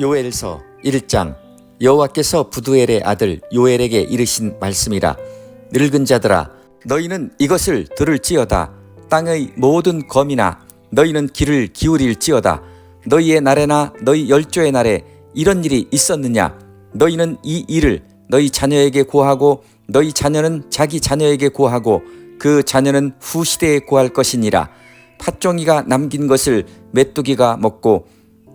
요엘서 1장. 여호와께서 부두엘의 아들 요엘에게 이르신 말씀이라. 늙은 자들아 너희는 이것을 들을지어다. 땅의 모든 검이나 너희는 귀를 기울일지어다. 너희의 날에나 너희 열조의 날에 이런 일이 있었느냐? 너희는 이 일을 너희 자녀에게 고하고 너희 자녀는 자기 자녀에게 고하고 그 자녀는 후시대에 고할 것이니라. 팥종이가 남긴 것을 메뚜기가 먹고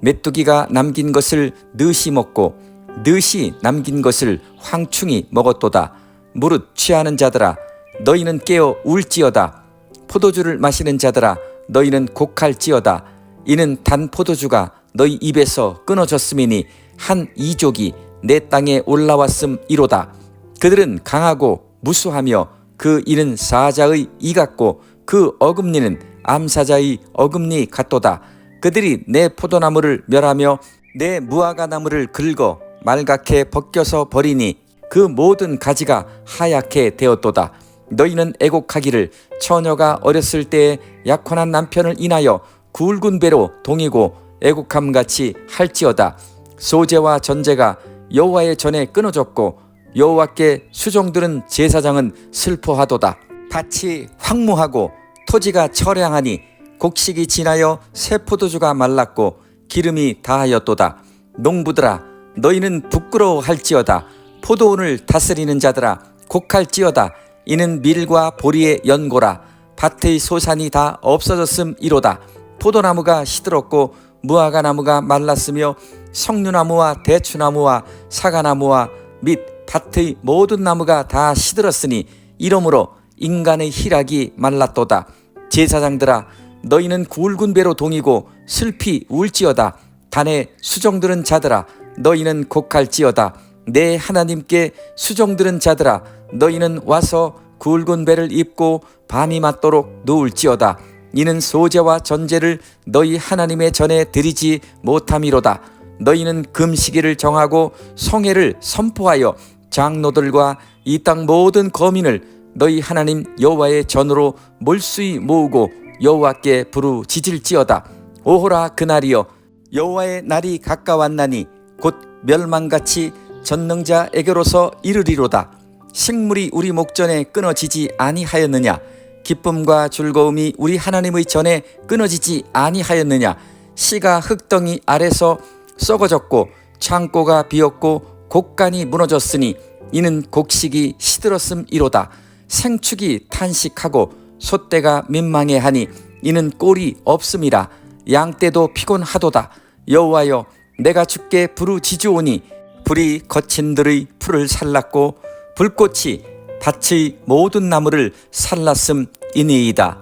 메뚜기가 남긴 것을 느시 먹고 느시 남긴 것을 황충이 먹었도다. 무릇 취하는 자들아 너희는 깨어 울지어다. 포도주를 마시는 자들아 너희는 곡할지어다. 이는 단 포도주가 너희 입에서 끊어졌음이니 한 이족이 내 땅에 올라왔음 이로다. 그들은 강하고 무수하며 그 이는 사자의 이 같고 그 어금니는 암사자의 어금니 같도다. 그들이 내 포도나무를 멸하며 내 무화과 나무를 긁어 말갛게 벗겨서 버리니 그 모든 가지가 하얗게 되었도다. 너희는 애곡하기를 처녀가 어렸을 때에 약혼한 남편을 인하여 굵은 배로 동이고 애곡함 같이 할지어다. 소재와 전제가 여호와의 전에 끊어졌고 여호와께 수종들은 제사장은 슬퍼하도다. 밭이 황무하고 토지가 처량하니 곡식이 지나여 새 포도주가 말랐고 기름이 다하였도다. 농부들아 너희는 부끄러워할지어다. 포도원을 다스리는 자들아 곡할지어다. 이는 밀과 보리의 연고라. 밭의 소산이 다 없어졌음 이로다. 포도나무가 시들었고 무화과 나무가 말랐으며 석류나무와 대추나무와 사과나무와 및 밭의 모든 나무가 다 시들었으니 이러므로 인간의 희락이 말랐도다. 제사장들아 너희는 굵은 배로 동이고 슬피 울지어다. 단에 수종들은 자들아 너희는 곡할지어다. 내 하나님께 수종들은 자들아 너희는 와서 굵은 배를 입고 밤이 맞도록 누울지어다. 이는 소재와 전제를 너희 하나님의 전에 드리지 못함이로다. 너희는 금시기를 정하고 성회를 선포하여 장로들과 이 땅 모든 거민을 너희 하나님 여호와의 전으로 몰수히 모으고 여호와께 부르짖을지어다. 오호라 그날이여 여호와의 날이 가까웠나니 곧 멸망같이 전능자에게로서 이르리로다. 식물이 우리 목전에 끊어지지 아니하였느냐? 기쁨과 즐거움이 우리 하나님의 전에 끊어지지 아니하였느냐? 씨가 흙덩이 아래서 썩어졌고 창고가 비었고 곡간이 무너졌으니 이는 곡식이 시들었음이로다. 생축이 탄식하고 소떼가 민망해하니 이는 꼴이 없음이라. 양떼도 피곤하도다. 여호와여 내가 주께 부르짖으오니 불이 거친들의 풀을 살랐고 불꽃이 밭의 모든 나무를 살랐음 이니이다.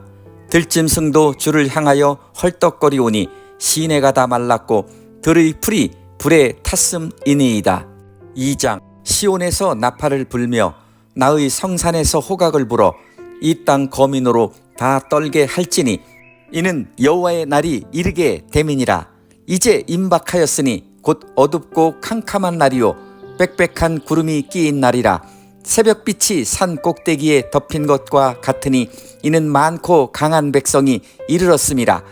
들짐승도 주를 향하여 헐떡거리오니 시내가 다 말랐고 들의 풀이 불에 탔음 이니이다. 2장 시온에서 나팔을 불며 나의 성산에서 호각을 불어 이 땅 거민으로 다 떨게 할지니 이는 여호와의 날이 이르게 됨이니라. 이제 임박하였으니 곧 어둡고 캄캄한 날이요 빽빽한 구름이 끼인 날이라. 새벽빛이 산 꼭대기에 덮인 것과 같으니 이는 많고 강한 백성이 이르렀음이라.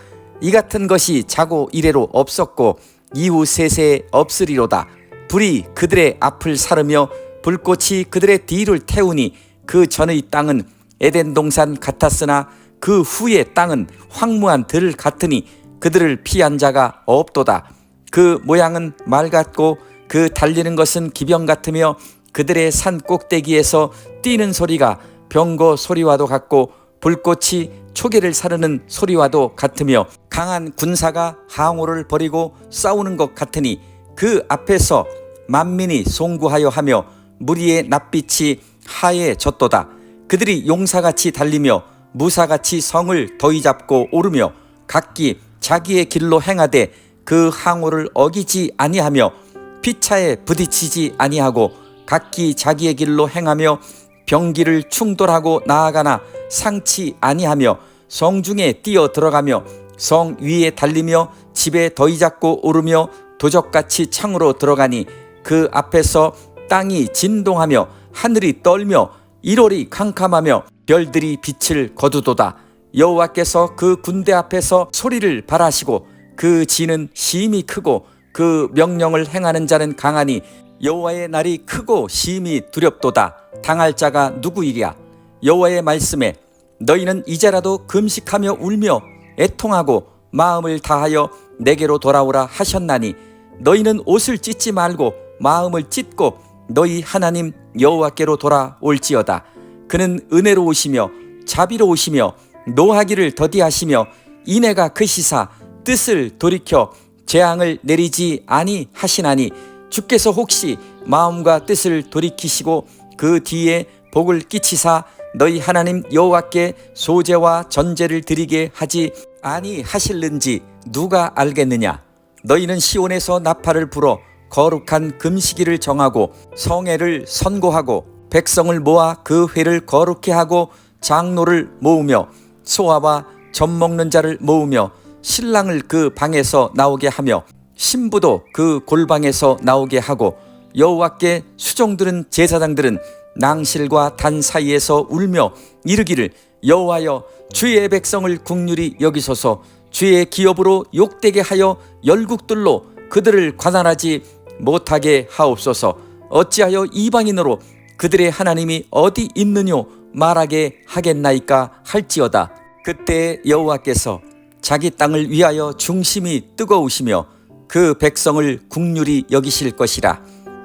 이 같은 것이 자고 이래로 없었고 이후 세세에 없으리로다. 불이 그들의 앞을 사르며 불꽃이 그들의 뒤를 태우니 그 전의 땅은 에덴 동산 같았으나 그 후의 땅은 황무한 들 같으니 그들을 피한 자가 없도다. 그 모양은 말 같고 그 달리는 것은 기병 같으며 그들의 산 꼭대기에서 뛰는 소리가 병거 소리와도 같고 불꽃이 초계를 사르는 소리와도 같으며 강한 군사가 항우를 벌이고 싸우는 것 같으니 그 앞에서 만민이 송구하여 하며 무리의 낯빛이 하얘 졌도다. 그들이 용사같이 달리며 무사같이 성을 더이 잡고 오르며 각기 자기의 길로 행하되 그 항우를 어기지 아니하며 피차에 부딪히지 아니하고 각기 자기의 길로 행하며 병기를 충돌하고 나아가나 상치 아니하며 성중에 뛰어 들어가며 성 위에 달리며 집에 더이 잡고 오르며 도적같이 창으로 들어가니 그 앞에서 땅이 진동하며 하늘이 떨며 일월이 캄캄하며 별들이 빛을 거두도다. 여호와께서 그 군대 앞에서 소리를 발하시고 그 지는 심히 크고 그 명령을 행하는 자는 강하니 여호와의 날이 크고 심히 두렵도다. 당할 자가 누구이랴? 여호와의 말씀에 너희는 이제라도 금식하며 울며 애통하고 마음을 다하여 내게로 돌아오라 하셨나니 너희는 옷을 찢지 말고 마음을 찢고 너희 하나님 여호와께로 돌아올지어다. 그는 은혜로우시며 자비로우시며 노하기를 더디하시며 인애가 크시사 뜻을 돌이켜 재앙을 내리지 아니하시나니 주께서 혹시 마음과 뜻을 돌이키시고 그 뒤에 복을 끼치사 너희 하나님 여호와께 소제와 전제를 드리게 하지 아니하실는지 누가 알겠느냐? 너희는 시온에서 나팔을 불어 거룩한 금식일을 정하고 성회를 선고하고 백성을 모아 그 회를 거룩케 하고 장로를 모으며 소아와 젖 먹는 자를 모으며 신랑을 그 방에서 나오게 하며 신부도 그 골방에서 나오게 하고 여호와께 수종들은 제사장들은 낭실과 단 사이에서 울며 이르기를 여호와여 주의 백성을 국률이 여기소서. 주의 기업으로 욕되게 하여 열국들로 그들을 관할하지 못하게 하옵소서. 어찌하여 이방인으로 그들의 하나님이 어디 있느뇨 말하게 하겠나이까 할지어다. 그때 여호와께서 자기 땅을 위하여 중심이 뜨거우시며 그 백성을 국률이 여기실 것이라.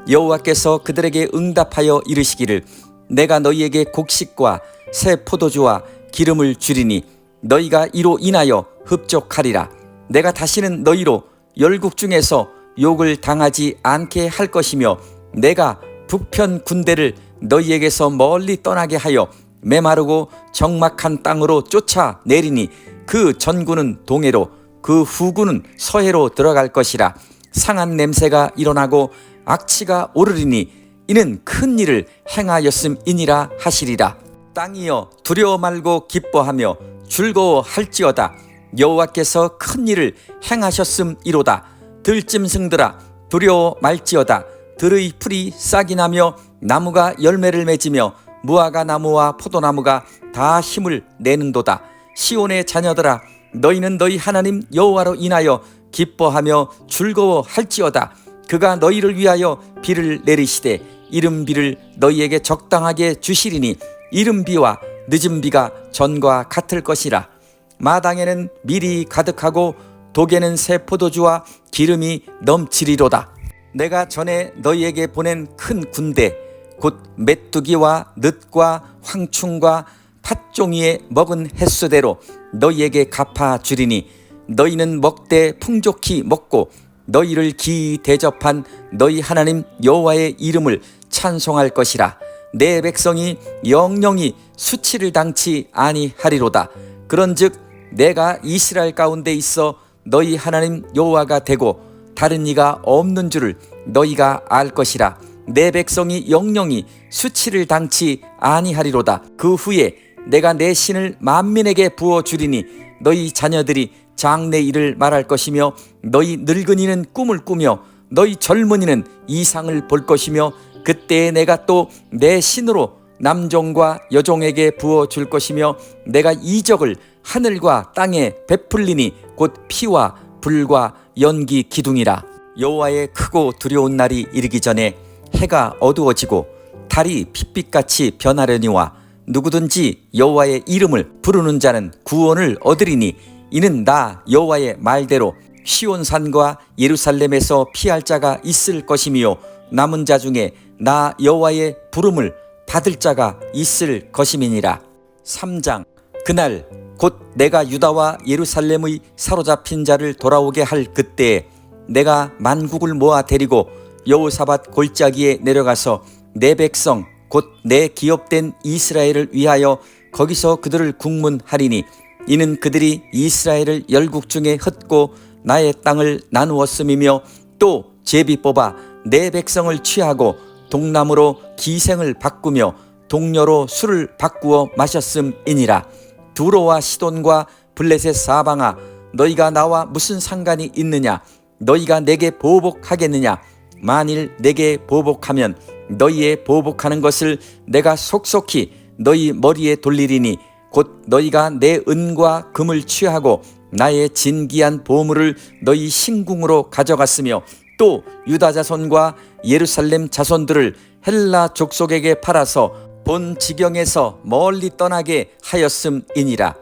여호와께서 그들에게 응답하여 이르시기를 내가 너희에게 곡식과 새 포도주와 기름을 주리니 너희가 이로 인하여 흡족하리라. 내가 다시는 너희로 열국 중에서 욕을 당하지 않게 할 것이며 내가 북편 군대를 너희에게서 멀리 떠나게 하여 메마르고 적막한 땅으로 쫓아 내리니 그 전구는 동해로 그 후구는 서해로 들어갈 것이라. 상한 냄새가 일어나고 악취가 오르리니 이는 큰 일을 행하였음이니라 하시리라. 땅이여 두려워 말고 기뻐하며 즐거워할지어다. 여호와께서 큰 일을 행하셨음이로다 들짐승들아 두려워 말지어다. 들의 풀이 싹이 나며 나무가 열매를 맺으며 무화과 나무와 포도나무가 다 힘을 내는도다. 시온의 자녀들아 너희는 너희 하나님 여호와로 인하여 기뻐하며 즐거워할지어다. 그가 너희를 위하여 비를 내리시되 이른 비를 너희에게 적당하게 주시리니 이른 비와 늦은 비가 전과 같을 것이라. 마당에는 밀이 가득하고 독에는 새 포도주와 기름이 넘치리로다. 내가 전에 너희에게 보낸 큰 군대 곧 메뚜기와 늑과 황충과 팥종이에 먹은 횟수대로 너희에게 갚아 주리니 너희는 먹되 풍족히 먹고 너희를 기이 대접한 너희 하나님 여호와의 이름을 찬송할 것이라. 내 백성이 영영이 수치를 당치 아니하리로다. 그런즉 내가 이스라엘 가운데 있어 너희 하나님 여호와가 되고 다른 이가 없는 줄을 너희가 알 것이라. 내 백성이 영영이 수치를 당치 아니하리로다. 그 후에 내가 내 신을 만민에게 부어 주리니 너희 자녀들이 장래 일을 말할 것이며 너희 늙은이는 꿈을 꾸며 너희 젊은이는 이상을 볼 것이며 그때 내가 또 내 신으로 남종과 여종에게 부어 줄 것이며 내가 이적을 하늘과 땅에 베풀리니 곧 피와 불과 연기 기둥이라. 여호와의 크고 두려운 날이 이르기 전에 해가 어두워지고 달이 핏빛같이 변하려니와 누구든지 여호와의 이름을 부르는 자는 구원을 얻으리니 이는 나 여호와의 말대로 시온산과 예루살렘에서 피할 자가 있을 것이며 남은 자 중에 나 여호와의 부름을 받을 자가 있을 것임이니라. 3장. 그날 곧 내가 유다와 예루살렘의 사로잡힌 자를 돌아오게 할 그때에 내가 만국을 모아 데리고 여호사밧 골짜기에 내려가서 내 백성 곧 내 기업된 이스라엘을 위하여 거기서 그들을 국문하리니 이는 그들이 이스라엘을 열국 중에 흩고 나의 땅을 나누었음이며 또 제비 뽑아 내 백성을 취하고 동남으로 기생을 바꾸며 동료로 술을 바꾸어 마셨음이니라 두로와 시돈과 블레셋 사방아 너희가 나와 무슨 상관이 있느냐? 너희가 내게 보복하겠느냐? 만일 내게 보복하면 너희의 보복하는 것을 내가 속속히 너희 머리에 돌리리니 곧 너희가 내 은과 금을 취하고 나의 진기한 보물을 너희 신궁으로 가져갔으며 또 유다 자손과 예루살렘 자손들을 헬라 족속에게 팔아서 본 지경에서 멀리 떠나게 하였음이니라.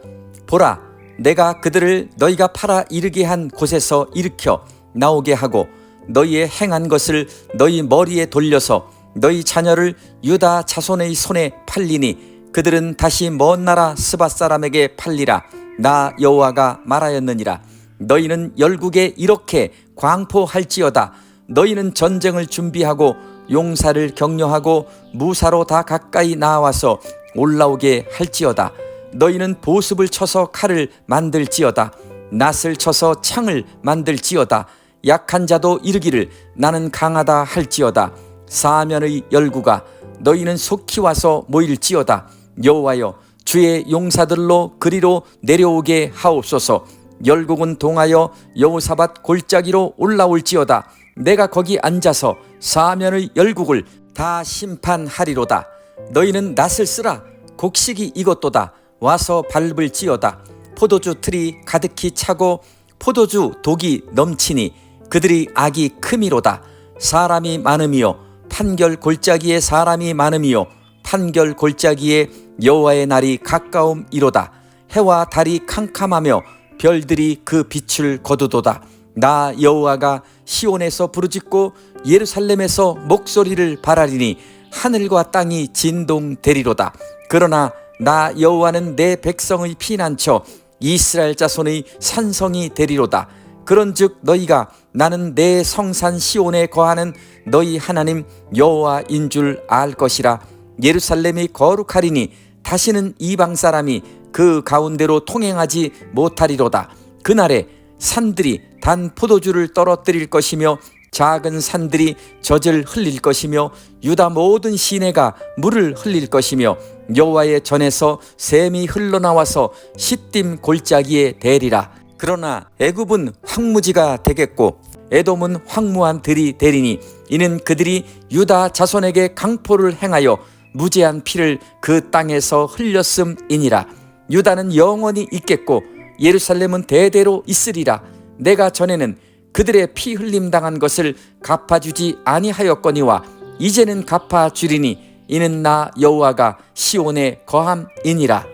보라 내가 그들을 너희가 팔아 이르게 한 곳에서 일으켜 나오게 하고 너희의 행한 것을 너희 머리에 돌려서 너희 자녀를 유다 자손의 손에 팔리니 그들은 다시 먼 나라 스바 사람에게 팔리라. 나 여호와가 말하였느니라. 너희는 열국에 이렇게 광포할지어다. 너희는 전쟁을 준비하고 용사를 격려하고 무사로 다 가까이 나와서 올라오게 할지어다. 너희는 보습을 쳐서 칼을 만들지어다. 낫을 쳐서 창을 만들지어다. 약한 자도 이르기를 나는 강하다 할지어다. 사면의 열구가 너희는 속히 와서 모일지어다. 여호와여 주의 용사들로 그리로 내려오게 하옵소서. 열국은 동하여 여호사밧 골짜기로 올라올지어다 내가 거기 앉아서 사면의 열국을 다 심판하리로다. 너희는 낫을 쓰라. 곡식이 이것도다. 와서 밟을지어다. 포도주 틀이 가득히 차고 포도주 독이 넘치니 그들이 악이 크미로다. 사람이 많음이요. 판결 골짜기에 사람이 많음이요. 판결 골짜기에 여호와의 날이 가까움이로다. 해와 달이 캄캄하며 별들이 그 빛을 거두도다. 나 여호와가 시온에서 부르짖고 예루살렘에서 목소리를 바라리니 하늘과 땅이 진동되리로다. 그러나 나 여호와는 내 백성의 피난처 이스라엘 자손의 산성이 되리로다. 그런즉 너희가 나는 내 성산 시온에 거하는 너희 하나님 여호와인 줄 알 것이라. 예루살렘이 거룩하리니 다시는 이방 사람이 그 가운데로 통행하지 못하리로다. 그날에 산들이 단 포도주를 떨어뜨릴 것이며 작은 산들이 젖을 흘릴 것이며 유다 모든 시내가 물을 흘릴 것이며 여호와의 전에서 샘이 흘러나와서 시딤 골짜기에 대리라. 그러나 애굽은 황무지가 되겠고 에돔은 황무한 들이 되리니 이는 그들이 유다 자손에게 강포를 행하여 무제한 피를 그 땅에서 흘렸음이니라. 유다는 영원히 있겠고 예루살렘은 대대로 있으리라. 내가 전에는 그들의 피 흘림 당한 것을 갚아주지 아니하였거니와 이제는 갚아주리니 이는 나 여호와가 시온에 거함이니라